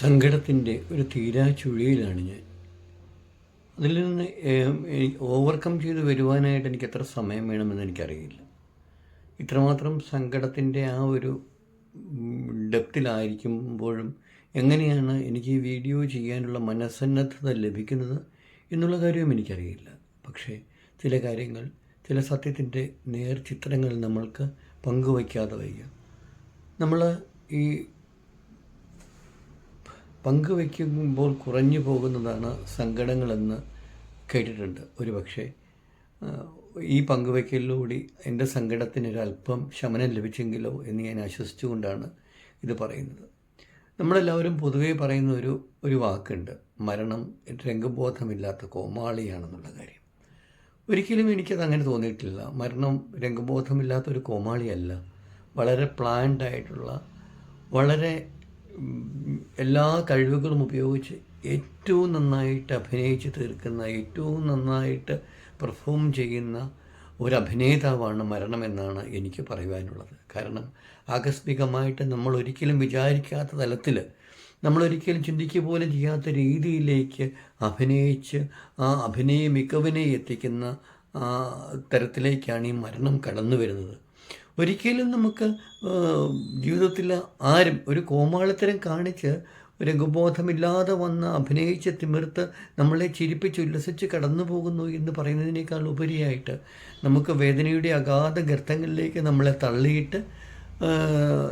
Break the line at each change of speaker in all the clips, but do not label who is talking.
സങ്കടത്തിന്റെ ഒരു തീരാ ചുഴിയിലാണ് ഞാൻ. അതിൽ നിന്ന് ഓവർകം ചെയ്ത് വരുവാനായിട്ട് എനിക്ക് എത്ര സമയം വേണമെന്ന് എനിക്കറിയില്ല. ഇത്രമാത്രം സങ്കടത്തിന്റെ ആ ഒരു ഡെപ്തിലായിരിക്കുമ്പോഴും എങ്ങനെയാണ് എനിക്ക് ഈ വീഡിയോ ചെയ്യാനുള്ള മനസ്സന്നദ്ധത ലഭിക്കുന്നത് എന്നുള്ള കാര്യവും എനിക്കറിയില്ല. പക്ഷേ ചില കാര്യങ്ങൾ ചില സത്യത്തിന്റെ നേർചിത്രങ്ങൾ നമ്മൾക്ക് പങ്കുവയ്ക്കാതെ വയ്യ. നമ്മൾ ഈ പങ്കുവയ്ക്കുമ്പോൾ കുറഞ്ഞു പോകുന്നതാണ് സങ്കടങ്ങളെന്ന് കേട്ടിട്ടുണ്ട്. ഒരു പക്ഷേ ഈ പങ്കുവയ്ക്കലിലൂടെ എന്റെ സങ്കടത്തിനൊരല്പം ശമനം ലഭിച്ചെങ്കിലോ എന്ന് ഞാൻ ആശ്വസിച്ചുകൊണ്ടാണ് ഇത് പറയുന്നത്. നമ്മളെല്ലാവരും പൊതുവേ പറയുന്ന ഒരു ഒരു വാക്കുണ്ട്. മരണം രംഗബോധമില്ലാത്ത കോമാളിയാണെന്നുള്ള കാര്യം. ഒരിക്കലും എനിക്കത് അങ്ങനെ തോന്നിയിട്ടില്ല. മരണം രംഗബോധമില്ലാത്ത ഒരു കോമാളിയല്ല. വളരെ പ്ലാൻഡ് ആയിട്ടുള്ള വളരെ എല്ലാ കഴിവുകളും ഉപയോഗിച്ച് ഏറ്റവും നന്നായിട്ട് അഭിനയിച്ച് തീർക്കുന്ന ഏറ്റവും നന്നായിട്ട് പെർഫോം ചെയ്യുന്ന ഒരു അഭിനേതാവാണ് മരണമെന്നാണ് എനിക്ക് പറയുവാനുള്ളത്. കാരണം ആകസ്മികമായിട്ട് നമ്മൾ ഒരിക്കലും വിചാരിക്കാത്ത തലത്തിൽ നമ്മളൊരിക്കലും ചിന്തിക്കുക പോലും ചെയ്യാത്ത രീതിയിലേക്ക് അഭിനയിച്ച് ആ അഭിനയ മികവിനെ എത്തിക്കുന്ന തരത്തിലേക്കാണ് ഈ മരണം കടന്നു വരുന്നത് ഒരിക്കലും നമുക്ക് ജീവിതത്തിൽ ആരും ഒരു കോമാളിത്തരം കാണിച്ച് രംഗബോധമില്ലാതെ വന്ന് അഭിനയിച്ച് തിമിർത്ത് നമ്മളെ ചിരിപ്പിച്ച് ഉല്ലസിച്ച് കടന്നു പോകുന്നു എന്ന് പറയുന്നതിനേക്കാൾ ഉപരിയായിട്ട് നമുക്ക് വേദനയുടെ അഗാധ ഗർത്തങ്ങളിലേക്ക് നമ്മളെ തള്ളിയിട്ട്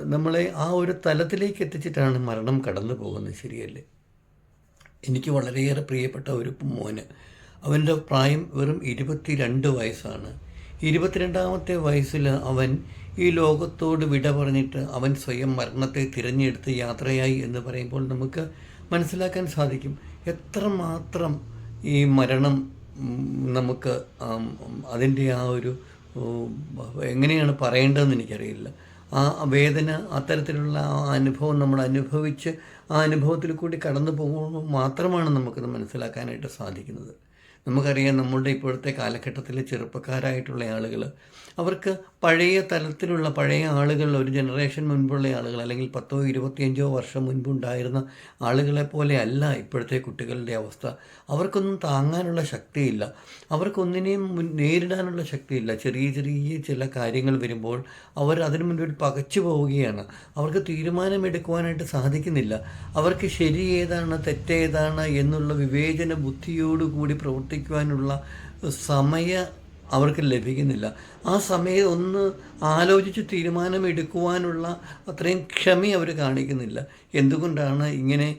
നമ്മളെ ആ ഒരു തലത്തിലേക്ക് എത്തിച്ചിട്ടാണ് മരണം കടന്നു പോകുന്നത് ശരിയല്ലേ? എനിക്ക് വളരെയേറെ പ്രിയപ്പെട്ട ഒരു മോന്. അവന്റെ പ്രായം വെറും ഇരുപത്തി വയസ്സാണ്. ഇരുപത്തിരണ്ടാമത്തെ വയസ്സിൽ അവൻ ഈ ലോകത്തോട് വിട പറഞ്ഞിട്ട് അവൻ സ്വയം മരണത്തെ തിരഞ്ഞെടുത്ത് യാത്രയായി എന്ന് പറയുമ്പോൾ നമുക്ക് മനസ്സിലാക്കാൻ സാധിക്കും. എത്രമാത്രം ഈ മരണം നമുക്ക് അതിന്റെ ആ ഒരു എങ്ങനെയാണ് പറയേണ്ടതെന്ന് എനിക്കറിയില്ല. ആ വേദന അത്തരത്തിലുള്ള ആ അനുഭവം നമ്മൾ അനുഭവിച്ച് ആ അനുഭവത്തിൽ കൂടി കടന്നു പോകുമ്പോൾ മാത്രമാണ് നമുക്കത് മനസ്സിലാക്കാനായിട്ട് സാധിക്കുന്നത്. നമുക്കറിയാം നമ്മളുടെ ഇപ്പോഴത്തെ കാലഘട്ടത്തിലെ ചെറുപ്പക്കാരായിട്ടുള്ള ആളുകൾ അവർക്ക് പഴയ തലത്തിലുള്ള പഴയ ആളുകൾ ഒരു ജനറേഷൻ മുൻപുള്ള ആളുകൾ അല്ലെങ്കിൽ പത്തോ ഇരുപത്തിയഞ്ചോ വർഷം മുൻപുണ്ടായിരുന്ന ആളുകളെ പോലെ അല്ല ഇപ്പോഴത്തെ കുട്ടികളുടെ അവസ്ഥ. അവർക്കൊന്നും താങ്ങാനുള്ള ശക്തിയില്ല. അവർക്കൊന്നിനെയും നേരിടാനുള്ള ശക്തിയില്ല. ചെറിയ ചെറിയ ചില കാര്യങ്ങൾ വരുമ്പോൾ അവർ അതിനു മുൻപിൽ പകച്ചു പോവുകയാണ്. അവർക്ക് തീരുമാനമെടുക്കുവാനായിട്ട് സാധിക്കുന്നില്ല. അവർക്ക് ശരി ഏതാണ് തെറ്റേതാണ് എന്നുള്ള വിവേചന ബുദ്ധിയോടുകൂടി പ്രവർത്തിക്കുവാനുള്ള സമയ അവർക്ക് ലഭിക്കുന്നില്ല. ആ സമയം ഒന്ന് ആലോചിച്ച് തീരുമാനമെടുക്കുവാനുള്ള അത്രയും ക്ഷമ അവർ കാണിക്കുന്നില്ല. എന്തുകൊണ്ടാണ് ഇങ്ങനെ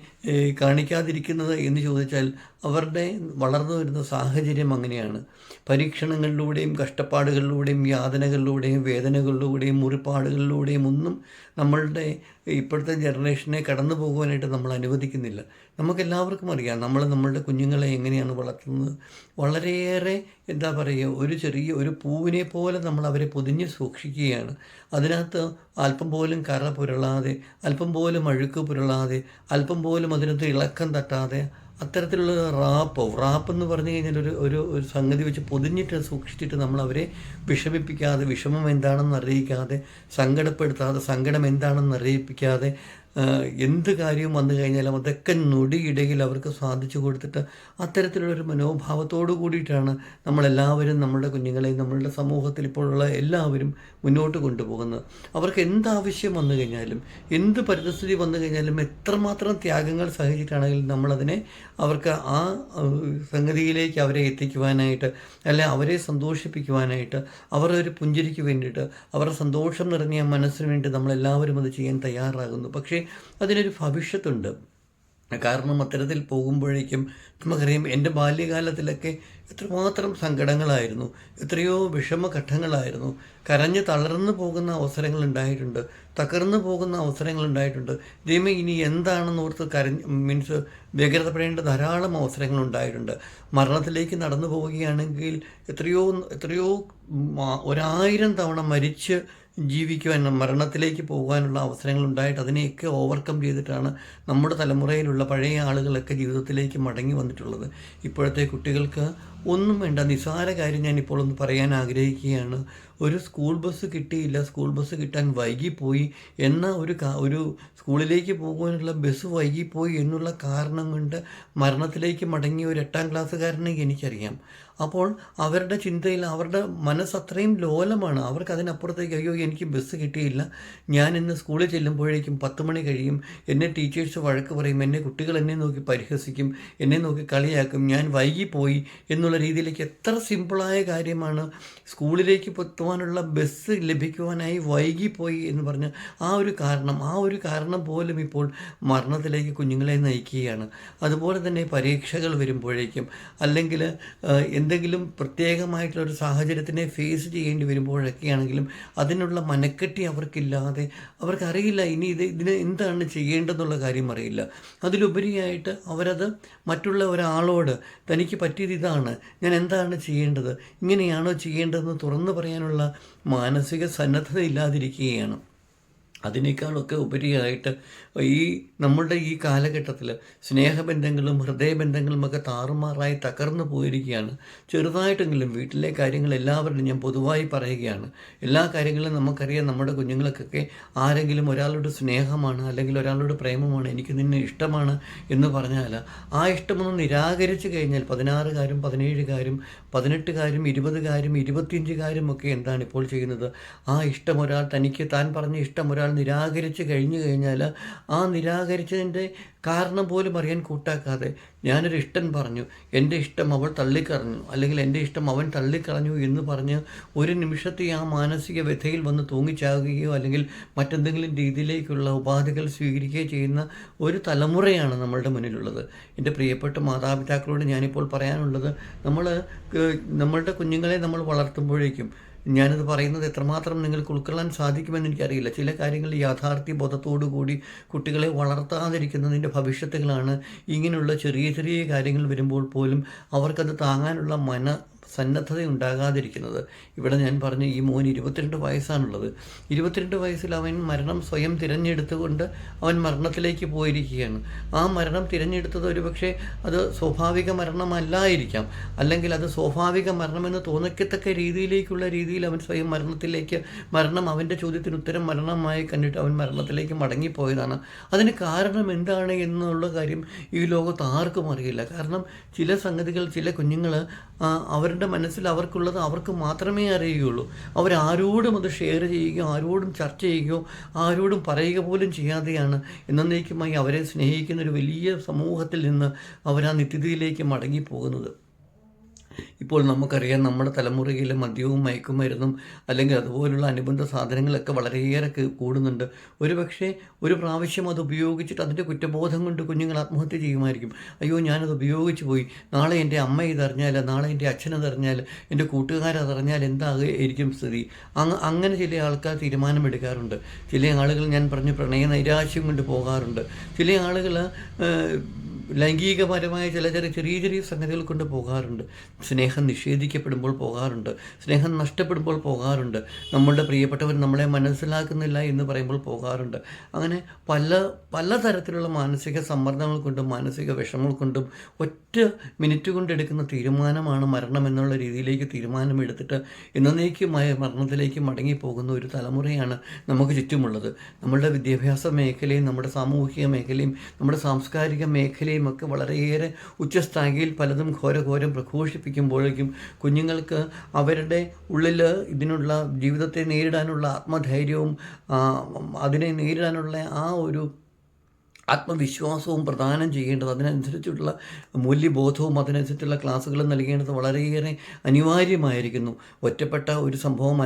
കാണിക്കാതിരിക്കുന്നത് എന്ന് ചോദിച്ചാൽ അവരുടെ വളർന്നു വരുന്ന സാഹചര്യം അങ്ങനെയാണ്. പരീക്ഷണങ്ങളിലൂടെയും കഷ്ടപ്പാടുകളിലൂടെയും യാതനകളിലൂടെയും വേദനകളിലൂടെയും മുറിപ്പാടുകളിലൂടെയും ഒന്നും നമ്മളുടെ ഇപ്പോഴത്തെ ജനറേഷനെ കടന്നു പോകുവാനായിട്ട് നമ്മൾ അനുവദിക്കുന്നില്ല. നമുക്കെല്ലാവർക്കും അറിയാം നമ്മൾ നമ്മളുടെ കുഞ്ഞുങ്ങളെ എങ്ങനെയാണ് വളർത്തുന്നത്. വളരെയേറെ എന്താ പറയുക ഒരു ചെറിയ ഒരു പൂവിനെ പോലെ നമ്മൾ അവരെ പൊതിഞ്ഞ് സൂക്ഷിക്കുകയാണ്. അതിനകത്ത് അല്പം പോലും കറ പുരളാതെ അല്പം പോലും അഴുക്ക് പുരളാതെ അല്പം പോലും അതിനകത്ത് ഇളക്കം തട്ടാതെ അത്തരത്തിലുള്ള റാപ്പ് റാപ്പ് എന്ന് പറഞ്ഞു കഴിഞ്ഞാൽ ഒരു ഒരു ഒരു സംഗതി വെച്ച് പൊതിഞ്ഞിട്ട് സൂക്ഷിച്ചിട്ട് നമ്മൾ അവരെ വിഷമിപ്പിക്കാതെ വിഷമം എന്താണെന്ന് അറിയിക്കാതെ സങ്കടപ്പെടുത്താതെ സങ്കടം എന്താണെന്ന് അറിയിപ്പിക്കാതെ എന്ത് കാര്യവും വന്നു കഴിഞ്ഞാലും അതൊക്കെ നൊടിയിടയിൽ അവർക്ക് സാധിച്ചു കൊടുത്തിട്ട് അത്തരത്തിലുള്ളൊരു മനോഭാവത്തോടു കൂടിയിട്ടാണ് നമ്മളെല്ലാവരും നമ്മുടെ കുഞ്ഞുങ്ങളെയും നമ്മളുടെ സമൂഹത്തിൽ ഇപ്പോഴുള്ള എല്ലാവരും മുന്നോട്ട് കൊണ്ടുപോകുന്നത്. അവർക്ക് എന്താവശ്യം വന്നു കഴിഞ്ഞാലും എന്ത് പരിതസ്ഥിതി വന്നു കഴിഞ്ഞാലും എത്രമാത്രം ത്യാഗങ്ങൾ സഹിച്ചിട്ടാണെങ്കിലും നമ്മളതിനെ അവർക്ക് ആ സംഗതിയിലേക്ക് അവരെ എത്തിക്കുവാനായിട്ട് അല്ലെ അവരെ സന്തോഷിപ്പിക്കുവാനായിട്ട് അവരുടെ ഒരു പുഞ്ചിരിക്ക് വേണ്ടിയിട്ട് അവരുടെ സന്തോഷം നിറഞ്ഞ മനസ്സിന് വേണ്ടി നമ്മളെല്ലാവരും അത് ചെയ്യാൻ തയ്യാറാകുന്നു. പക്ഷേ അതിനൊരു ഭവിഷ്യത്തുണ്ട്. കാരണം അത്തരത്തിൽ പോകുമ്പോഴേക്കും നമുക്കറിയാം എന്റെ ബാല്യകാലത്തിലൊക്കെ എത്രമാത്രം സങ്കടങ്ങളായിരുന്നു എത്രയോ വിഷമഘട്ടങ്ങളായിരുന്നു. കരഞ്ഞ് തളർന്നു പോകുന്ന അവസരങ്ങൾ ഉണ്ടായിട്ടുണ്ട് തകർന്നു പോകുന്ന അവസരങ്ങൾ ഉണ്ടായിട്ടുണ്ട് ദൈവം ഇനി എന്താണെന്ന് ഓർത്ത് കരഞ്ഞ് മീൻസ് വ്യഗ്രതപ്പെടേണ്ട ധാരാളം അവസരങ്ങൾ ഉണ്ടായിട്ടുണ്ട് മരണത്തിലേക്ക് നടന്നു പോവുകയാണെങ്കിൽ എത്രയോ എത്രയോ ഒരായിരം തവണ മരിച്ച് ജീവിക്കുവാൻ മരണത്തിലേക്ക് പോകാനുള്ള അവസരങ്ങൾ ഉണ്ടായിട്ട് അതിനെയൊക്കെ ഓവർകം ചെയ്തിട്ടാണ് നമ്മുടെ തലമുറയിലുള്ള പഴയ ആളുകളൊക്കെ ജീവിതത്തിലേക്ക് മടങ്ങി വന്നിട്ടുള്ളത്. ഇപ്പോഴത്തെ കുട്ടികൾക്ക് ഒന്നും വേണ്ട നിസ്സാര കാര്യം ഞാനിപ്പോൾ ഒന്ന് പറയാൻ ആഗ്രഹിക്കുകയാണ്. ഒരു സ്കൂൾ ബസ് കിട്ടിയില്ല സ്കൂൾ ബസ് കിട്ടാൻ വൈകിപ്പോയി എന്ന ഒരു ഒരു സ്കൂളിലേക്ക് പോകാനുള്ള ബസ് വൈകിപ്പോയി എന്നുള്ള കാരണം കൊണ്ട് മരണത്തിലേക്ക് മടങ്ങിയ ഒരു എട്ടാം ക്ലാസ്സുകാരനെ എനിക്കറിയാം. അപ്പോൾ അവരുടെ ചിന്തയിൽ അവരുടെ മനസ്സ് അത്രയും ലോലമാണ്. അവർക്ക് അതിനപ്പുറത്തേക്ക് അയ്യോ എനിക്ക് ബസ് കിട്ടിയില്ല. ഞാൻ ഇന്ന് സ്കൂളിൽ ചെല്ലുമ്പോഴേക്കും പത്ത് മണി കഴിയും. എന്നെ ടീച്ചേഴ്സ് വഴക്ക് പറയും. എന്നെ കുട്ടികൾ എന്നെ നോക്കി പരിഹസിക്കും. എന്നെ നോക്കി കളിയാക്കും. ഞാൻ വൈകിപ്പോയി. എന്നുള്ള രീതിയിലേക്ക് എത്ര സിമ്പിളായ കാര്യമാണ് സ്കൂളിലേക്ക് എത്തുവാനുള്ള ബസ് ലഭിക്കുവാനായി വൈകിപ്പോയി എന്ന് പറഞ്ഞ് ആ ഒരു കാരണം. ആ ഒരു കാരണം പോലും ഇപ്പോൾ മരണത്തിലേക്ക് കുഞ്ഞുങ്ങളെ നയിക്കുകയാണ്. അതുപോലെ തന്നെ പരീക്ഷകൾ വരുമ്പോഴേക്കും. അല്ലെങ്കിൽ എന്തെങ്കിലും പ്രത്യേകമായിട്ടുള്ള ഒരു സാഹചര്യത്തിനെ ഫേസ് ചെയ്യേണ്ടി വരുമ്പോഴൊക്കെയാണെങ്കിലും അതിനുള്ള മനക്കെട്ടി അവർക്കില്ലാതെ അവർക്കറിയില്ല ഇനി ഇത് ഇതിന് എന്താണ് ചെയ്യേണ്ടതെന്നുള്ള കാര്യം അറിയില്ല. അതിലുപരിയായിട്ട് അവരത് മറ്റുള്ള ഒരാളോട് തനിക്ക് പറ്റിയത് ഇതാണ് ഞാൻ എന്താണ് ചെയ്യേണ്ടത് ഇങ്ങനെയാണോ ചെയ്യേണ്ടതെന്ന് തുറന്നു പറയാനുള്ള മാനസിക സന്നദ്ധത ഇല്ലാതിരിക്കുകയാണ് അതിനേക്കാളൊക്കെ ഉപരിയായിട്ട് ഈ നമ്മളുടെ ഈ കാലഘട്ടത്തിൽ സ്നേഹബന്ധങ്ങളും ഹൃദയബന്ധങ്ങളും ഒക്കെ താറുമാറായി തകർന്നു പോയിരിക്കുകയാണ്. ചെറുതായിട്ടെങ്കിലും വീട്ടിലെ കാര്യങ്ങൾ എല്ലാവരുടെയും ഞാൻ പൊതുവായി പറയുകയാണ്. എല്ലാ കാര്യങ്ങളും നമുക്കറിയാം. നമ്മുടെ കുഞ്ഞുങ്ങൾക്കൊക്കെ ആരെങ്കിലും ഒരാളോട് സ്നേഹമാണ് അല്ലെങ്കിൽ ഒരാളോട് പ്രേമമാണ് എനിക്ക് നിന്നെ ഇഷ്ടമാണ് എന്ന് പറഞ്ഞാൽ ആ ഇഷ്ടമൊന്ന് നിരാകരിച്ചു കഴിഞ്ഞാൽ പതിനാറുകാരും പതിനേഴുകാരും പതിനെട്ടുകാരും ഇരുപതുകാരും ഇരുപത്തിയഞ്ചുകാരും ഒക്കെ എന്താണ് ഇപ്പോൾ ചെയ്യുന്നത്? ആ ഇഷ്ടം ഒരാൾ തനിക്ക് താൻ പറഞ്ഞ ഇഷ്ടം ഒരാൾ നിരാകരിച്ച് കഴിഞ്ഞു കഴിഞ്ഞാൽ ആ നിരാകരിച്ചതിന്റെ കാരണം പോലും അറിയാൻ കൂട്ടാക്കാതെ ഞാനൊരു ഇഷ്ടം പറഞ്ഞു. എന്റെ ഇഷ്ടം അവൾ തള്ളിക്കളഞ്ഞു. അല്ലെങ്കിൽ എന്റെ ഇഷ്ടം അവൻ തള്ളിക്കളഞ്ഞു എന്ന് പറഞ്ഞ് ഒരു നിമിഷത്തെ ആ മാനസിക വ്യഥയിൽ വന്ന് തൂങ്ങിച്ചാകുകയോ അല്ലെങ്കിൽ മറ്റെന്തെങ്കിലും രീതിയിലേക്കുള്ള ഉപാധികൾ സ്വീകരിക്കുകയോ ചെയ്യുന്ന ഒരു തലമുറയാണ് നമ്മളുടെ മുന്നിലുള്ളത്. എന്റെ പ്രിയപ്പെട്ട മാതാപിതാക്കളോട് ഞാനിപ്പോൾ പറയാനുള്ളത് നമ്മൾ നമ്മളുടെ കുഞ്ഞുങ്ങളെ നമ്മൾ വളർത്തുമ്പോഴേക്കും ഞാനിത് പറയുന്നത് എത്രമാത്രം നിങ്ങൾക്ക് ഉൾക്കൊള്ളാൻ സാധിക്കുമെന്ന് എനിക്കറിയില്ല. ചില കാര്യങ്ങൾ യാഥാർത്ഥ്യ ബോധത്തോടു കൂടി കുട്ടികളെ വളർത്താതിരിക്കുന്നതിന്റെ ഭവിഷ്യത്തുകളാണ് ഇങ്ങനെയുള്ള ചെറിയ ചെറിയ കാര്യങ്ങൾ വരുമ്പോൾ പോലും അവർക്കത് താങ്ങാനുള്ള മന സന്നദ്ധത ഉണ്ടാകാതിരിക്കുന്നത് ഇവിടെ ഞാൻ പറഞ്ഞു ഈ മോൻ ഇരുപത്തിരണ്ട് വയസ്സാണുള്ളത്. ഇരുപത്തിരണ്ട് വയസ്സിൽ അവൻ മരണം സ്വയം തിരഞ്ഞെടുത്തുകൊണ്ട് അവൻ മരണത്തിലേക്ക് പോയിരിക്കുകയാണ്. ആ മരണം തിരഞ്ഞെടുത്തത് ഒരുപക്ഷെ അത് സ്വാഭാവിക മരണമല്ലായിരിക്കാം. അല്ലെങ്കിൽ അത് സ്വാഭാവിക മരണമെന്ന് തോന്നിക്കത്തക്ക രീതിയിലേക്കുള്ള രീതിയിൽ അവൻ സ്വയം മരണത്തിലേക്ക് മരണം അവന്റെ ചോദ്യത്തിന് ഉത്തരം മരണമായി കണ്ടിട്ട് അവൻ മരണത്തിലേക്ക് മടങ്ങിപ്പോയതാണ്. അതിന് കാരണം എന്താണ് എന്നുള്ള കാര്യം ഈ ലോകത്ത് ആർക്കും അറിയില്ല. കാരണം ചില സംഗതികൾ ചില കുഞ്ഞുങ്ങൾ അവരുടെ മനസ്സിൽ അവർക്കുള്ളത് അവർക്ക് മാത്രമേ അറിയുകയുള്ളൂ. അവരാരോടും അത് ഷെയർ ചെയ്യുകയോ ആരോടും ചർച്ച ചെയ്യുകയോ ആരോടും പറയുക പോലും ചെയ്യാതെയാണ് എന്നേക്കുമായി അവരെ സ്നേഹിക്കുന്ന ഒരു വലിയ സമൂഹത്തിൽ നിന്ന് അവർ ആ നിത്യതയിലേക്ക് മടങ്ങിപ്പോകുന്നത്. ഇപ്പോൾ നമുക്കറിയാം നമ്മുടെ തലമുറയിൽ മദ്യവും മയക്കുമരുന്നും അല്ലെങ്കിൽ അതുപോലുള്ള അനുബന്ധ സാധനങ്ങളൊക്കെ വളരെയേറെ കൂടുന്നുണ്ട്. ഒരു പക്ഷേ ഒരു പ്രാവശ്യം അത് ഉപയോഗിച്ചിട്ട് അതിന്റെ കുറ്റബോധം കൊണ്ട് കുഞ്ഞുങ്ങൾ ആത്മഹത്യ ചെയ്യുമായിരിക്കും. അയ്യോ ഞാനത് ഉപയോഗിച്ച് പോയി. നാളെ എന്റെ അമ്മ ഇതറിഞ്ഞാൽ നാളെ എന്റെ അച്ഛനതറിഞ്ഞാൽ എന്റെ കൂട്ടുകാരതറിഞ്ഞാൽ എന്താകുമായിരിക്കും സ്ഥിതി? അങ്ങ് അങ്ങനെ ചില ആൾക്കാർ തീരുമാനമെടുക്കാറുണ്ട്. ചില ആളുകൾ ഞാൻ പറഞ്ഞു പ്രണയ നൈരാശ്യം കൊണ്ട് പോകാറുണ്ട്. ചില ആളുകൾ ലൈംഗികപരമായ ചില ചെറിയ ചെറിയ ചെറിയ സംഗതികൾ കൊണ്ട് പോകാറുണ്ട്. സ്നേഹം നിഷേധിക്കപ്പെടുമ്പോൾ പോകാറുണ്ട്. സ്നേഹം നഷ്ടപ്പെടുമ്പോൾ പോകാറുണ്ട്. നമ്മളുടെ പ്രിയപ്പെട്ടവർ നമ്മളെ മനസ്സിലാക്കുന്നില്ല എന്ന് പറയുമ്പോൾ പോകാറുണ്ട്. അങ്ങനെ പല പല തരത്തിലുള്ള മാനസിക സമ്മർദ്ദങ്ങൾ കൊണ്ടും മാനസിക വിഷമങ്ങൾ കൊണ്ടും ഒറ്റ മിനിറ്റ് കൊണ്ടെടുക്കുന്ന തീരുമാനമാണ് മരണം എന്നുള്ള രീതിയിലേക്ക് തീരുമാനമെടുത്തിട്ട് എന്നേക്കുമായ മരണത്തിലേക്ക് മടങ്ങിപ്പോകുന്ന ഒരു തലമുറയാണ് നമുക്ക് ചുറ്റുമുള്ളത്. നമ്മളുടെ വിദ്യാഭ്യാസ മേഖലയും നമ്മുടെ സാമൂഹിക മേഖലയും നമ്മുടെ സാംസ്കാരിക മേഖലയും ഒക്കെ വളരെയേറെ ഉച്ചസ്ഥായിയിൽ പലതും ഘോരഘോരം പ്രഘോഷിപ്പിക്കുമ്പോഴേക്കും കുഞ്ഞുങ്ങൾക്ക് അവരുടെ ഉള്ളിൽ ഇതിനുള്ള ജീവിതത്തെ നേരിടാനുള്ള ആത്മധൈര്യവും അതിനെ നേരിടാനുള്ള ആ ഒരു ആത്മവിശ്വാസവും പ്രദാനം ചെയ്യേണ്ടത് അതിനനുസരിച്ചുള്ള മൂല്യബോധവും അതിനനുസരിച്ചുള്ള ക്ലാസ്സുകളും നൽകേണ്ടത് വളരെയേറെ അനിവാര്യമായിരിക്കുന്നു. ഒറ്റപ്പെട്ട ഒരു സംഭവം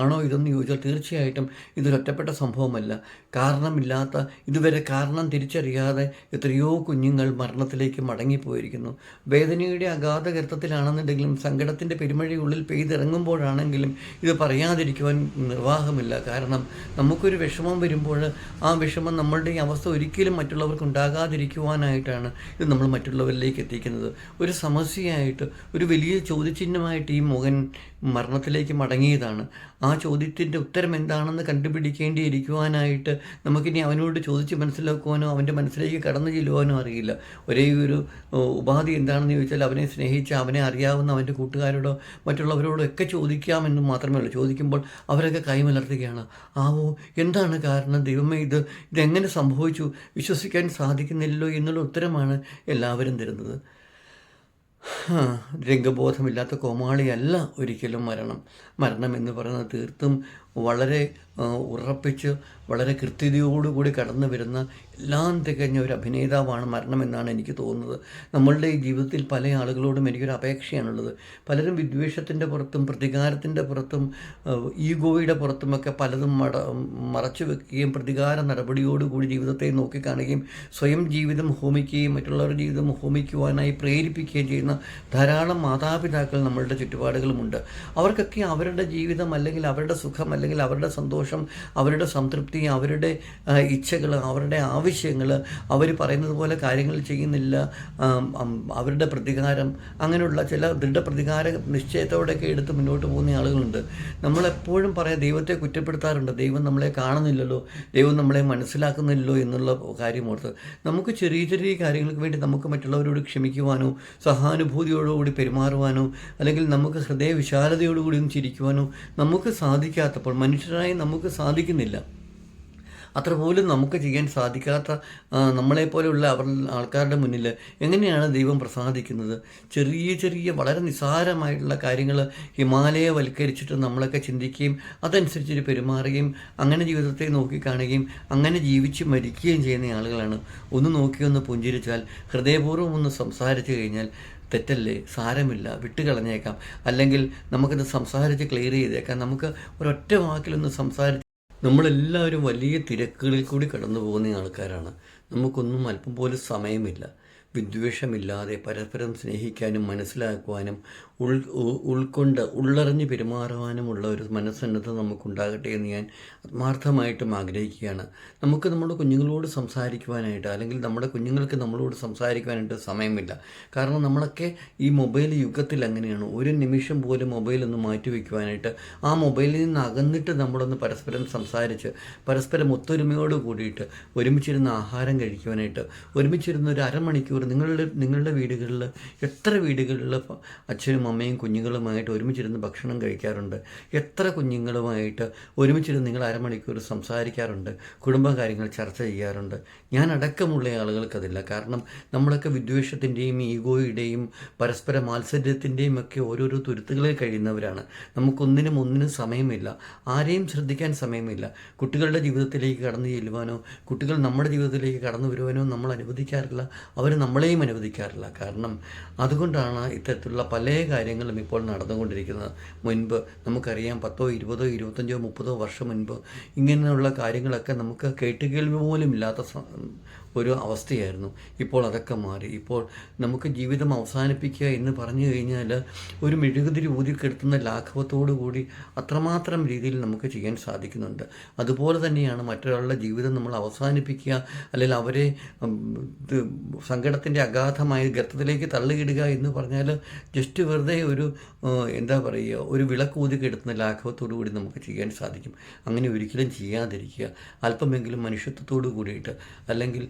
ആണോ ഇതെന്ന് ചോദിച്ചാൽ തീർച്ചയായിട്ടും ഇതൊരു ഒറ്റപ്പെട്ട സംഭവമല്ല. കാരണമില്ലാത്ത ഇതുവരെ കാരണം തിരിച്ചറിയാതെ എത്രയോ കുഞ്ഞുങ്ങൾ മരണത്തിലേക്ക് മടങ്ങിപ്പോയിരിക്കുന്നു. വേദനയുടെ അഗാധ ഗർത്തത്തിലാണെന്നുണ്ടെങ്കിലും സങ്കടത്തിന്റെ പെരുമഴയുള്ളിൽ പെയ്തിറങ്ങുമ്പോഴാണെങ്കിലും ഇത് പറയാതിരിക്കുവാൻ നിർവാഹമില്ല. കാരണം നമുക്കൊരു വിഷമം വരുമ്പോൾ ആ വിഷമം നമ്മളുടെ അവസ്ഥ ഒരിക്കലും മറ്റുള്ളവർക്ക് ഉണ്ടാകാതിരിക്കുവാനായിട്ടാണ് ഇത് നമ്മൾ മറ്റുള്ളവരിലേക്ക് എത്തിക്കുന്നത്. ഒരു സമസ്യയായിട്ട് ഒരു വലിയ ചോദ്യചിഹ്നമായിട്ട് ഈ മകൻ മരണത്തിലേക്ക് മടങ്ങിയതാണ്. ആ ചോദ്യത്തിന്റെ ഉത്തരം എന്താണെന്ന് കണ്ടുപിടിക്കേണ്ടിയിരിക്കുവാനായിട്ട് നമുക്കിനി അവനോട് ചോദിച്ച് മനസ്സിലാക്കുവാനോ അവന്റെ മനസ്സിലേക്ക് കടന്നു ചെല്ലുവാനോ അറിയില്ല. ഒരേ ഒരു ഉപാധി എന്താണെന്ന് ചോദിച്ചാൽ അവനെ സ്നേഹിച്ച് അവനെ അറിയാവുന്ന അവന്റെ കൂട്ടുകാരോടോ മറ്റുള്ളവരോടോ ഒക്കെ ചോദിക്കാമെന്ന് മാത്രമേ ഉള്ളൂ. ചോദിക്കുമ്പോൾ അവരൊക്കെ കൈമലർത്തുകയാണ്. ആവോ എന്താണ് കാരണം? ദൈവമേ ഇത് ഇതെങ്ങനെ സംഭവിച്ചു? വിശ്വസിക്കാൻ സാധിക്കുന്നില്ലല്ലോ എന്നുള്ള ഉത്തരമാണ് എല്ലാവരും തരുന്നത്. രംഗബോധമില്ലാത്ത കോമാളിയല്ല ഒരിക്കലും മരണം. മരണം എന്ന് പറയുന്നത് തീർത്തും വളരെ ഉറപ്പിച്ച് വളരെ കൃത്യതയോടുകൂടി കടന്നു വരുന്ന എല്ലാം തികഞ്ഞ ഒരു അഭിനേതാവാണ് മരണമെന്നാണ് എനിക്ക് തോന്നുന്നത്. നമ്മളുടെ ഈ ജീവിതത്തിൽ പല ആളുകളോടും എനിക്കൊരു അപേക്ഷയാണുള്ളത്. പലരും വിദ്വേഷത്തിന്റെ പുറത്തും പ്രതികാരത്തിന്റെ പുറത്തും ഈഗോയുടെ പുറത്തുമൊക്കെ പലതും മട മറച്ചു വെക്കുകയും പ്രതികാര നടപടിയോടുകൂടി ജീവിതത്തെ നോക്കിക്കാണുകയും സ്വയം ജീവിതം ഹോമിക്കുകയും മറ്റുള്ളവരുടെ ജീവിതം ഹോമിക്കുവാനായി പ്രേരിപ്പിക്കുകയും ചെയ്യുന്ന ധാരാളം മാതാപിതാക്കൾ നമ്മളുടെ ചുറ്റുപാടുകളുമുണ്ട്. അവർക്കൊക്കെ അവരുടെ ജീവിതം അല്ലെങ്കിൽ അവരുടെ സുഖം അല്ലെങ്കിൽ അവരുടെ സന്തോഷം അവരുടെ സംതൃപ്തി അവരുടെ ഇച്ഛകൾ അവരുടെ ആവശ്യങ്ങൾ അവർ പറയുന്നത് പോലെ കാര്യങ്ങൾ ചെയ്യുന്നില്ല അവരുടെ പ്രതികാരം അങ്ങനെയുള്ള ചില ദൃഢപ്രതികാര നിശ്ചയത്തോടെയൊക്കെ എടുത്ത് മുന്നോട്ട് പോകുന്ന ആളുകളുണ്ട്. നമ്മളെപ്പോഴും പറയാം ദൈവത്തെ കുറ്റപ്പെടുത്താറുണ്ട്. ദൈവം നമ്മളെ കാണുന്നില്ലല്ലോ. ദൈവം നമ്മളെ മനസ്സിലാക്കുന്നില്ലല്ലോ എന്നുള്ള കാര്യം ഓർത്ത് നമുക്ക് ചെറിയ ചെറിയ കാര്യങ്ങൾക്ക് വേണ്ടി നമുക്ക് മറ്റുള്ളവരോട് ക്ഷമിക്കുവാനോ സഹാനുഭൂതിയോടുകൂടി പെരുമാറുവാനോ അല്ലെങ്കിൽ നമുക്ക് ഹൃദയ വിശാലതയോടുകൂടി ഒന്ന് ചിരിക്കുവാനോ നമുക്ക് സാധിക്കാത്തപ്പോൾ മനുഷ്യരായി നമുക്ക് സാധിക്കുന്നില്ല. അത്ര പോലും നമുക്ക് ചെയ്യാൻ സാധിക്കാത്ത നമ്മളെപ്പോലെയുള്ള അവർ ആൾക്കാരുടെ മുന്നിൽ എങ്ങനെയാണ് ദൈവം പ്രസാദിക്കുന്നത്? ചെറിയ ചെറിയ വളരെ നിസ്സാരമായിട്ടുള്ള കാര്യങ്ങൾ ഹിമാലയവൽക്കരിച്ചിട്ട് നമ്മളൊക്കെ ചിന്തിക്കുകയും അതനുസരിച്ച് പെരുമാറുകയും അങ്ങനെ ജീവിതത്തെ നോക്കിക്കാണുകയും അങ്ങനെ ജീവിച്ച് മരിക്കുകയും ചെയ്യുന്ന ആളുകളാണ്. ഒന്ന് നോക്കി ഒന്ന് പുഞ്ചിരിച്ചാൽ ഹൃദയപൂർവം ഒന്ന് സംസാരിച്ചു കഴിഞ്ഞാൽ തെറ്റല്ലേ? സാരമില്ല. വിട്ടുകളഞ്ഞേക്കാം. അല്ലെങ്കിൽ നമുക്കിത് സംസാരിച്ച് ക്ലിയർ ചെയ്തേക്കാം. നമുക്ക് ഒരൊറ്റ വാക്കിലൊന്ന് സംസാരിച്ച് നമ്മളെല്ലാവരും വലിയ തിരക്കുകളിൽ കൂടി കടന്നു പോകുന്ന ആൾക്കാരാണ്. നമുക്കൊന്നും അല്പം പോലും സമയമില്ല. വിദ്വേഷമില്ലാതെ പരസ്പരം സ്നേഹിക്കാനും മനസ്സിലാക്കുവാനും ഉൾ ഉൾക്കൊണ്ട് ഉള്ളറിഞ്ഞ് പെരുമാറുവാനുമുള്ള ഒരു മനസ്സന്നദ്ധ നമുക്കുണ്ടാകട്ടെ എന്ന് ഞാൻ ആത്മാർത്ഥമായിട്ടും ആഗ്രഹിക്കുകയാണ്. നമുക്ക് നമ്മുടെ കുഞ്ഞുങ്ങളോട് സംസാരിക്കുവാനായിട്ട് അല്ലെങ്കിൽ നമ്മുടെ കുഞ്ഞുങ്ങൾക്ക് നമ്മളോട് സംസാരിക്കുവാനായിട്ട് സമയമില്ല. കാരണം നമ്മളൊക്കെ ഈ മൊബൈൽ യുഗത്തിൽ അങ്ങനെയാണ്. ഒരു നിമിഷം പോലും മൊബൈൽ ഒന്ന് മാറ്റി വയ്ക്കുവാനായിട്ട് ആ മൊബൈലിൽ നിന്ന് അകന്നിട്ട് നമ്മളൊന്ന് പരസ്പരം സംസാരിച്ച് പരസ്പരം ഒത്തൊരുമയോട് കൂടിയിട്ട് ഒരുമിച്ചിരുന്ന് ആഹാരം കഴിക്കുവാനായിട്ട് ഒരുമിച്ചിരുന്ന് ഒരു അരമണിക്കൂർ നിങ്ങളുടെ നിങ്ങളുടെ വീടുകളിൽ എത്ര വീടുകളിൽ അച്ഛനും അമ്മയും കുഞ്ഞുങ്ങളുമായിട്ട് ഒരുമിച്ചിരുന്ന് ഭക്ഷണം കഴിക്കാറുണ്ട്? എത്ര കുഞ്ഞുങ്ങളുമായിട്ട് ഒരുമിച്ചിരുന്ന് നിങ്ങൾ അരമണിക്കൂർ സംസാരിക്കാറുണ്ട്? കുടുംബകാര്യങ്ങൾ ചർച്ച ചെയ്യാറുണ്ട്? ഞാൻ അടക്കമുള്ള ആളുകൾക്കതില്ല. കാരണം നമ്മളൊക്കെ വിദ്വേഷത്തിന്റെയും ഈഗോയുടെയും പരസ്പര മാത്സര്യത്തിന്റെയും ഒക്കെ ഓരോരോ തുരുത്തുകളിൽ കഴിയുന്നവരാണ്. നമുക്കൊന്നിനും ഒന്നിനും സമയമില്ല. ആരെയും ശ്രദ്ധിക്കാൻ സമയമില്ല. കുട്ടികളുടെ ജീവിതത്തിലേക്ക് കടന്നു ചെല്ലുവാനോ കുട്ടികൾ നമ്മുടെ ജീവിതത്തിലേക്ക് കടന്നു വരുവാനോ നമ്മൾ അനുവദിക്കാറില്ല. അവർ നമ്മളെയും അനുവദിക്കാറില്ല. കാരണം അതുകൊണ്ടാണ് ഇത്തരത്തിലുള്ള പല കാര്യങ്ങളും ഇപ്പോൾ നടന്നുകൊണ്ടിരിക്കുന്നത്. മുൻപ് നമുക്കറിയാം പത്തോ ഇരുപതോ ഇരുപത്തഞ്ചോ മുപ്പതോ വർഷം മുൻപ് ഇങ്ങനെയുള്ള കാര്യങ്ങളൊക്കെ നമുക്ക് കേട്ടുകേൾവി പോലും ഇല്ലാത്ത ഒരു അവസ്ഥയായിരുന്നു. ഇപ്പോൾ അതൊക്കെ മാറി. ഇപ്പോൾ നമുക്ക് ജീവിതം അവസാനിപ്പിക്കുക എന്ന് പറഞ്ഞു കഴിഞ്ഞാൽ ഒരു മെഴുകുതിരി ഊതിക്കെടുത്തുന്ന ലാഘവത്തോടു കൂടി അത്രമാത്രം രീതിയിൽ നമുക്ക് ചെയ്യാൻ സാധിക്കുന്നുണ്ട്. അതുപോലെ തന്നെയാണ് മറ്റൊരാളുടെ ജീവിതം നമ്മൾ അവസാനിപ്പിക്കുക അല്ലെങ്കിൽ അവരെ സങ്കടത്തിന്റെ അഗാധമായ ഗർത്തത്തിലേക്ക് തള്ളിയിടുക എന്ന് പറഞ്ഞാൽ ജസ്റ്റ് വെറുതെ ഒരു എന്താ പറയുക ഒരു വിളക്ക് ഊതിക്കെടുത്തുന്ന ലാഘവത്തോടു കൂടി നമുക്ക് ചെയ്യാൻ സാധിക്കും. അങ്ങനെ ഒരിക്കലും ചെയ്യാതിരിക്കുക. അല്പമെങ്കിലും മനുഷ്യത്വത്തോടു കൂടിയിട്ട് അല്ലെങ്കിൽ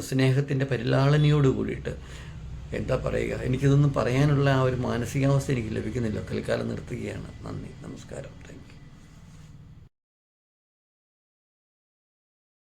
സ്നേഹത്തിന്റെ പരിലാളനയോട് കൂടിയിട്ട് എന്താ പറയുക? എനിക്കിതൊന്നും പറയാനുള്ള ആ ഒരു മാനസികാവസ്ഥ എനിക്ക് ലഭിക്കുന്നില്ല. തൽക്കാലം നിർത്തുകയാണ്. നന്ദി. നമസ്കാരം.